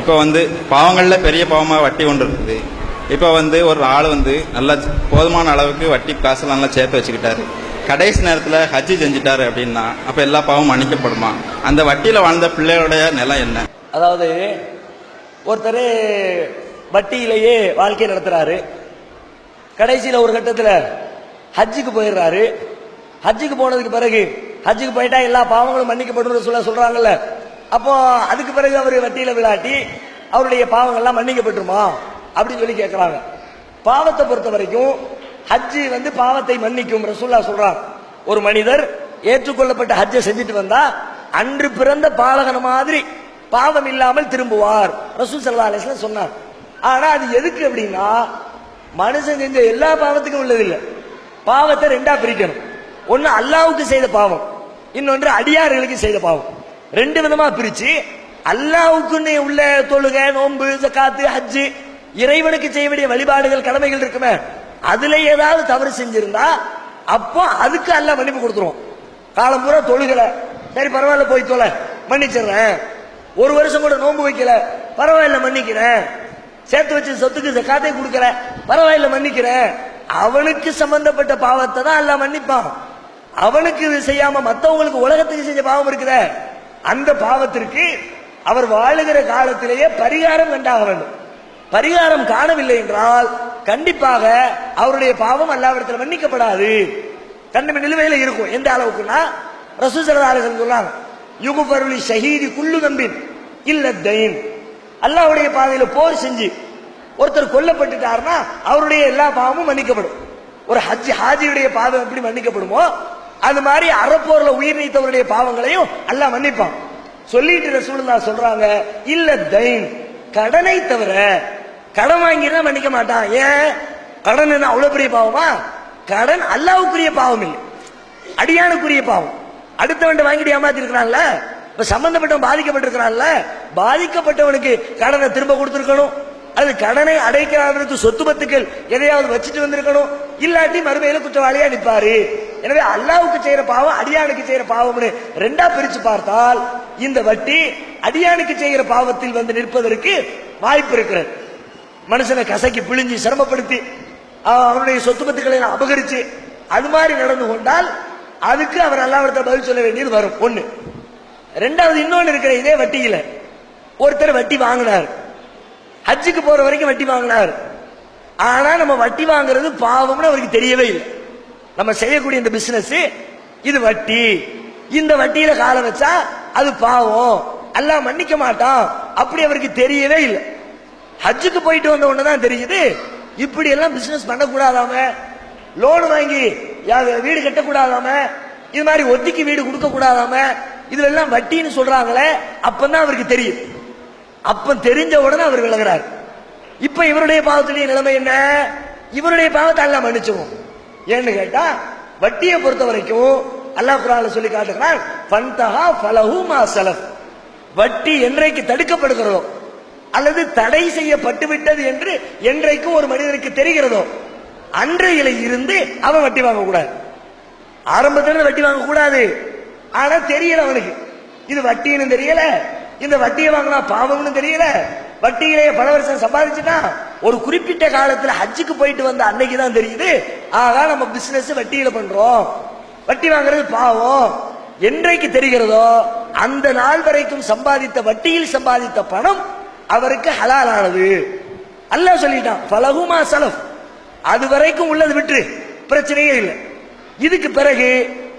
இப்போ வந்து பாவங்களில் பெரிய பாவமாக வட்டி ஒன்று இருக்குது. இப்போ வந்து ஒரு ஆள் வந்து நல்லா போதுமான அளவுக்கு வட்டி காசுலாம் நல்லா சேர்த்து வச்சுக்கிட்டாரு. கடைசி நேரத்தில் ஹஜ்ஜி செஞ்சுட்டாரு அப்படின்னா அப்போ எல்லா பாவமும் மன்னிக்கப்படுமா? அந்த வட்டியில் வாழ்ந்த பிள்ளைகளுடைய நிலம் என்ன? அதாவது ஒருத்தர் வட்டியிலேயே வாழ்க்கை நடத்துகிறாரு கடைசியில் ஒரு கட்டத்தில் ஹஜ்ஜுக்கு போயிடுறாரு. ஹஜ்ஜுக்கு போனதுக்கு பிறகு ஹஜ்ஜுக்கு போயிட்டா எல்லா பாவங்களும் மன்னிக்கப்படும் சொல்ல சொல்கிறாங்கல்ல அப்போ அதுக்கு பிறகு அவர் வட்டியில விளையாட்டி அவருடைய பாவங்கள்லாம் மன்னிக்கப்பட்டுருமா? அப்படின்னு சொல்லி கேட்குறாங்க பாவத்தை பொறுத்த வரைக்கும் ஹஜ்ஜி வந்து பாவத்தை மன்னிக்கும் ரசூல்லா சொல்றாங்க ஒரு மனிதர் ஏற்றுக்கொள்ளப்பட்ட ஹஜ்ஜை செஞ்சுட்டு வந்தா அன்று பிறந்த பாலகன மாதிரி பாவம் இல்லாமல் திரும்புவார். ரசூல் சல்லா அலிஸ்லாம் சொன்னார். ஆனா அது எதுக்கு அப்படின்னா மனுஷன் செஞ்ச எல்லா பாவத்துக்கும் உள்ளதில்லை. பாவத்தை ரெண்டா பிரிக்கணும். ஒன்னு அல்லாவுக்கு செய்த பாவம் இன்னொன்று அடியார்களுக்கு செய்த பாவம். ரெண்டு விதமா பிரிச்சு அல்லாவுக்குன்னு உள்ள தொழுக நோன்பு ஜக்காத்து ஹஜ்ஜு இறைவனுக்கு செய்ய வேண்டிய வழிபாடுகள் கடமைகள் இருக்குமே அதுல ஏதாவது தவறு செஞ்சிருந்தா அப்போ அதுக்கு அல்லாஹ் மன்னிப்பு கொடுத்துருவோம் காலம் பூரா தொழுகல. சரி பரவாயில்ல போய் தொலை. மன்னிச்சிடுறேன். ஒரு வருஷம் கூட நோன்பு வைக்கல. பரவாயில்ல மன்னிக்கிறேன். சேர்த்து வச்ச சொத்துக்கு காத்தை கொடுக்கல. பரவாயில்ல மன்னிக்கிறேன். அவனுக்கு சம்பந்தப்பட்ட பாவத்தை தான் அல்ல மன்னிப்பான். அவனுக்கு இது செய்யாம மத்தவங்களுக்கு உலகத்துக்கு செஞ்ச பாவம் இருக்குதே. அந்த பாவத்திற்கு அவர் வாழுகிற காலத்திலேயே பரிகாரம் கண்டாக வேண்டும். பரிகாரம் காணவில்லை என்றால் கண்டிப்பாக அவருடைய பாவம் அல்லாவிடத்தில் மன்னிக்கப்படாது. கண்டம் நிலுவையில் இருக்கும். எந்த அளவுக்குன்னா? ரசூசரதாரர்கள் சொன்னாங்க யுகுபருளி ஷஹீதி குள்ளு நம்பின் இல்ல தைன். அல்லாஹ்வுடைய பாதையில போர் செஞ்சு ஒருத்தர் கொல்லப்பட்டுட்டாருன்னா அவருடைய எல்லா பாவமும் மன்னிக்கப்படும். ஒரு ஹஜ் ஹாஜியுடைய பாவம் எப்படி மன்னிக்கப்படுமோ அது மாதிரி அறப்போர்ல உயிர் நீத்தவருடைய பாவங்களையும் அல்ல மன்னிப்பான். சொல்லிட்டு ரசூலுல்லா சொல்றாங்க இல்ல தைன் கடனை தவிர கடன் வாங்கினா மன்னிக்க மாட்டான். ஏன்? கடன் என்ன அவ்வளவு பெரிய பாவமா? கடன் அல்லாவுக்குரிய பாவம் இல்லை. அடியானுக்குரிய பாவம். அடுத்தவன் வாங்கிட்டு ஏமாத்தி இருக்கிறான்ல இப்ப சம்பந்தப்பட்டவன் பாதிக்கப்பட்டிருக்கிறான்ல? பாதிக்கப்பட்டவனுக்கு கடனை திரும்ப கொடுத்துருக்கணும். அது கடனை அடைக்கிறவனுக்கு சொத்து பத்துக்கள் எதையாவது வச்சுட்டு வந்திருக்கணும். இல்லாட்டி மறுமையில குற்றவாளியா நிற்பாரு எனவே அல்லாவுக்கு செய்யற பாவம் அடியானுக்கு செய்யற பாவம்னு ரெண்டா பிரிச்சு பார்த்தால் இந்த வட்டி அடியானுக்கு செய்கிற பாவத்தில் வந்து நிற்பதற்கு வாய்ப்பு இருக்கிறது. மனுஷனை கசக்கி பிழிஞ்சு சிரமப்படுத்தி அவனுடைய சொத்து பத்துக்களை அபகரிச்சு அது மாதிரி நடந்து கொண்டால் அதுக்கு அவர் அல்லாவிடத்தில் பதில் சொல்ல வேண்டியது வரும். ஒண்ணு. ரெண்டாவது இன்னொன்னு இருக்கிற இதே வட்டியில ஒருத்தர் வட்டி வாங்கினார். ஹஜ்ஜுக்கு போற வரைக்கும் வட்டி வாங்கினார். ஆனா நம்ம வட்டி வாங்குறது பாவம்னு அவருக்கு தெரியவே இல்லை. நம்ம செய்யக்கூடிய இந்த பிசினஸ் இது வட்டி. இந்த வட்டியில கால வச்சா அது பாவம். அல்லாஹ் மன்னிக்க மாட்டான். அப்படி அவருக்கு தெரியவே இல்லை. ஹஜ்ஜுக்கு போயிட்டு வந்த உடனே தான் தெரியுது இப்படி எல்லாம் பிசினஸ் பண்ணக்கூடாதாம? லோன் வாங்கி வீடு கட்டக்கூடாதாம? இது மாதிரி ஒத்திக்கு வீடு கொடுக்க கூடாதாம இதுல எல்லாம் வட்டின்னு சொல்றாங்களே அப்பதான் அவருக்கு தெரியும். அப்ப தெரிஞ்ச உடனே அவர் விலகிறார். இப்ப இவருடைய பாவத்துடைய நிலைமை என்ன? இவருடைய பாவத்தை எல்லாம் மன்னிச்சுவோம் ஏன்னு கேட்டா வட்டியை பொறுத்த வரைக்கும் அல்லாஹ் குரான்ல சொல்லி காட்டுகிறான் பந்தஹா ஃபலஹு மா ஸலஃப் வட்டி என்றைக்கு தடுக்கப்படுகிறதோ அல்லது தடை செய்யப்பட்டு விட்டது என்று என்றைக்கும் ஒரு மனிதனுக்கு தெரிகிறதோ அன்றையில இருந்து அவன் வட்டி வாங்க கூடாது ஆரம்பத்துல வட்டி வாங்க கூடாது ஆனா தெரியல அவனுக்கு. இது வட்டின்னு தெரியல. இந்த வட்டியை வாங்கினா பாவம்னு தெரியல. வட்டியிலேயே பல வருஷம் சம்பாதிச்சுட்டா ஒரு குறிப்பிட்ட காலத்துல ஹஜ்ஜுக்கு போயிட்டு வந்த அன்னைக்கு தான் தெரியுது. ஆகா நம்ம பிசினஸ் வட்டியில பண்றோம். வட்டி வாங்குறது பாவம். என்றைக்கு தெரிகிறதோ அந்த நாள் வரைக்கும் சம்பாதித்த வட்டியில் சம்பாதித்த பணம் அவருக்கு ஹலாலானது. அல்லாஹ் சொல்லிட்டான் பலகுமா சலஃப். அது வரைக்கும் உள்ளது விட்டு பிரச்சனையே இல்லை. இதுக்கு பிறகு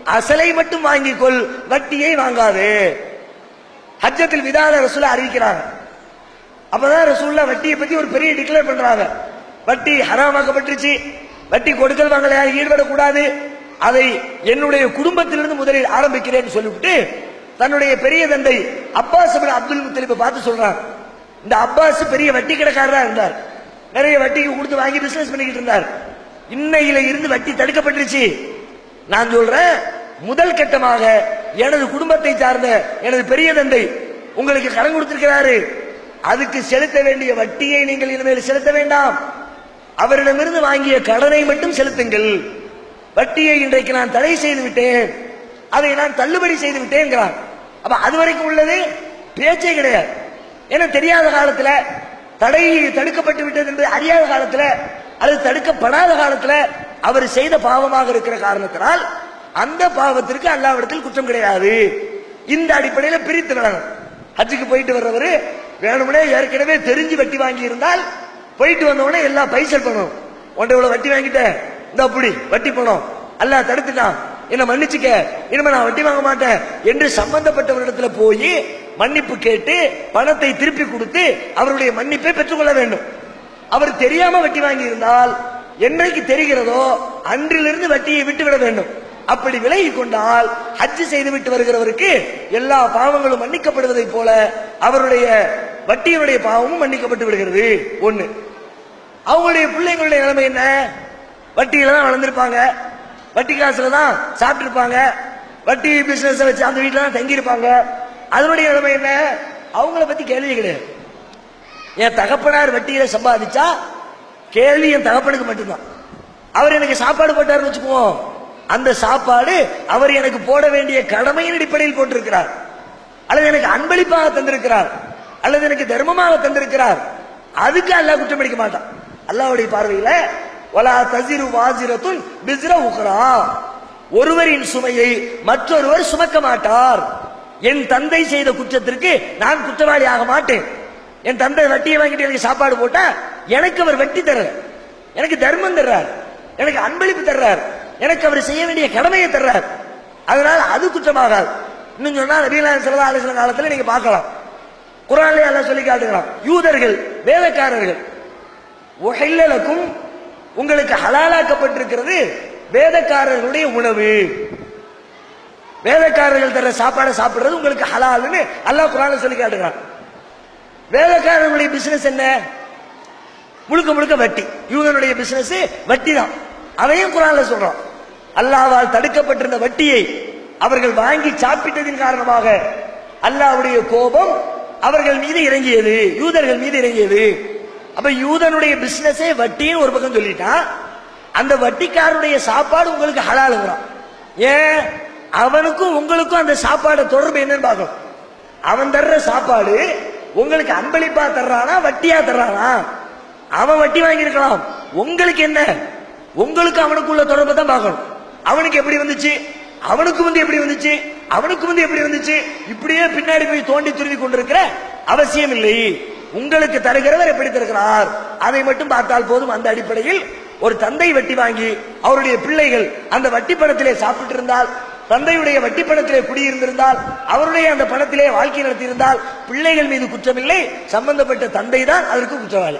அசலை மட்டும் வாங்கிக்கொள் வட்டியை வாங்காது. ஹஜ்ஜத்தில் விதான ரசூல அறிவிக்கிறாங்க. அப்பதான் ரசூல்லா வட்டியை பத்தி ஒரு பெரிய டிக்ளேர் பண்றாங்க. வட்டி ஹராமாக்கப்பட்டுருச்சு. வட்டி கொடுக்கல் வாங்கல யாரும் ஈடுபடக்கூடாது. அதை என்னுடைய குடும்பத்திலிருந்து முதலில் ஆரம்பிக்கிறேன்னு சொல்லிவிட்டு தன்னுடைய பெரிய தந்தை அப்பாஸ் அப்துல் முத்தலிப்பை பார்த்து சொல்றார். இந்த அப்பாஸ் பெரிய வட்டி கடைக்காரரா இருந்தார். நிறைய வட்டிக்கு கொடுத்து வாங்கி பிசினஸ் பண்ணிக்கிட்டு இருந்தார். இன்னையில இருந்து வட்டி தடுக்கப்பட்டுருச்சு. நான் சொல்றேன் முதல் கட்டமாக எனது குடும்பத்தை சார்ந்த எனது பெரிய தந்தை உங்களுக்கு கடன் கொடுத்திருக்கிறாரு. அதுக்கு செலுத்த வேண்டிய வட்டியை நீங்கள் இனிமேல் செலுத்த வேண்டாம். அவரிடமிருந்து வாங்கிய கடனை மட்டும் செலுத்துங்கள். வட்டியை இன்றைக்கு நான் தடை செய்து விட்டேன். அதை நான் தள்ளுபடி செய்து விட்டேங்கிறான் அப்ப அது வரைக்கும் உள்ளது பேச்சே கிடையாது. ஏன்னா தெரியாத காலத்துல தடை தடுக்கப்பட்டு விட்டது என்று அறியாத காலத்துல அல்லது தடுக்கப்படாத காலத்துல அவர் செய்த பாவமாக இருக்கிற காரணத்தினால் அந்த பாவத்திற்கு அல்லாவிடத்தில் குற்றம் கிடையாது. இந்த அடிப்படையில் பிரித்து நடனம் ஹஜ்ஜுக்கு போயிட்டு வர்றவர் வேணும்னே ஏற்கனவே தெரிஞ்சு வட்டி வாங்கி இருந்தால் போயிட்டு வந்தவொடனே எல்லாம் பைசல் பண்ணும் உன்ட இவ்வளவு வட்டி வாங்கிட்டேன். இந்த அப்படி வட்டி பணம். அல்ல தடுத்துட்டான். என்ன மன்னிச்சுக்க. இனிமே நான் வட்டி வாங்க மாட்டேன் என்று சம்பந்தப்பட்டவரிடத்துல போய் மன்னிப்பு கேட்டு பணத்தை திருப்பி கொடுத்து அவருடைய மன்னிப்பை பெற்றுக்கொள்ள வேண்டும். அவர் தெரியாம வட்டி வாங்கி இருந்தால் என்னைக்கு தெரிகிறதோ அன்றிலிருந்து வட்டியை விட்டுவிட வேண்டும். அப்படி விலகி கொண்டால் ஹஜ்ஜு செய்து விட்டு வருகிறவருக்கு எல்லா பாவங்களும் மன்னிக்கப்படுவதைப் போல அவருடைய வட்டியினுடைய பாவமும் மன்னிக்கப்பட்டு விடுகிறது. ஒண்ணு. அவங்களுடைய பிள்ளைங்களுடைய நிலைமை என்ன? வட்டியில தான் வளர்ந்துருப்பாங்க. வட்டி காசுல தான் சாப்பிட்டுருப்பாங்க. வட்டி பிசினஸ் வச்சு அந்த வீட்டில் தான் தங்கியிருப்பாங்க. அதனுடைய நிலைமை என்ன? அவங்கள பத்தி கேள்வி கிடையாது. என் தகப்பனார் வட்டியில சம்பாதிச்சா கேள்வி என் தகப்பனுக்கு மட்டும்தான். அவர் எனக்கு சாப்பாடு போட்டாருன்னு வச்சுக்குவோம். அந்த சாப்பாடு அவர் எனக்கு போட வேண்டிய கடமையின் அடிப்படையில் போட்டிருக்கிறார். அல்லது எனக்கு அன்பளிப்பாக தந்திருக்கிறார். அல்லது எனக்கு தர்மமாக தந்திருக்கிறார். அதுக்கு அல்லாஹ் குற்றம் அடிக்க மாட்டான். அல்லாஹ்வுடைய பார்வையில வலா தசிரு வாசிரத்துன் பிஸ்ர உக்ரா. ஒருவரின் சுமையை மற்றொருவர் சுமக்க மாட்டார். என் தந்தை செய்த குற்றத்திற்கு நான் குற்றவாளி ஆக மாட்டேன். என் தந்தை வட்டியை வாங்கிட்டு எனக்கு சாப்பாடு போட்டா எனக்கு அவர் வெட்டி தர்றார். எனக்கு தர்மம் தர்றார். எனக்கு அன்பளிப்பு தர்றார். எனக்கு அவர் செய்ய வேண்டிய கடமையை தர்றார். அதனால அது குற்றமாகாது. இன்னும் சொன்னா நபீலாம் செல்லா ஆலோசனை காலத்துல நீங்க பார்க்கலாம். குரான்ல எல்லாம் சொல்லி காட்டுகிறான். யூதர்கள் வேதக்காரர்கள் உஹில்லலக்கும் உங்களுக்கு ஹலாலாக்கப்பட்டிருக்கிறது வேதக்காரர்களுடைய உணவு. வேதக்காரர்கள் தர சாப்பாடை சாப்பிடுறது உங்களுக்கு ஹலால்னு அல்லாஹ் குரான சொல்லி காட்டுகிறான். வேலைக்காரர்களுடைய பிசினஸ் என்ன? முழுக்க முழுக்க வட்டி. யூதனுடைய பிசினஸ் வட்டி தான் அதையும் குரான்ல சொல்றோம் அல்லாவால் தடுக்கப்பட்டிருந்த வட்டியை அவர்கள் வாங்கி சாப்பிட்டதின் காரணமாக அல்லாஹ்வுடைய கோபம் அவர்கள் மீது இறங்கியது யூதர்கள் மீது இறங்கியது. அப்ப யூதனுடைய பிசினஸே வட்டின்னு ஒரு பக்கம் சொல்லிட்டான் அந்த வட்டிக்காரனுடைய சாப்பாடு உங்களுக்கு ஹலாலுங்கிறான். ஏன்? அவனுக்கும் உங்களுக்கும் அந்த சாப்பாடு தொடர்பு என்னன்னு பார்க்கணும். அவன் தர்ற சாப்பாடு உங்களுக்கு அன்பளிப்பா தர்றானா வட்டியா தர்றானா? அவன் வட்டி வாங்கியிருக்கலாம். உங்களுக்கு என்ன? உங்களுக்கு அவனுக்குள்ள தொடர்பை தான் பார்க்கணும். அவனுக்கு எப்படி வந்துச்சு? அவனுக்கு வந்து எப்படி வந்துச்சு? அவனுக்கு வந்து எப்படி வந்துச்சு? இப்படியே பின்னாடி போய் தோண்டி துருவி கொண்டிருக்கிற அவசியம் இல்லை. உங்களுக்கு தருகிறவர் எப்படி தருகிறார்? அதை மட்டும் பார்த்தால் போதும். அந்த அடிப்படையில் ஒரு தந்தை வட்டி வாங்கி அவருடைய பிள்ளைகள் அந்த வட்டி பணத்திலே சாப்பிட்டு இருந்தால் தந்தையுடைய வட்டி பணத்திலே குடியிருந்திருந்தால் அவருடைய அந்த பணத்திலே வாழ்க்கை நடத்தியிருந்தால் பிள்ளைகள் மீது குற்றமில்லை. சம்பந்தப்பட்ட தந்தை தான் அதற்கு குற்றவாளி.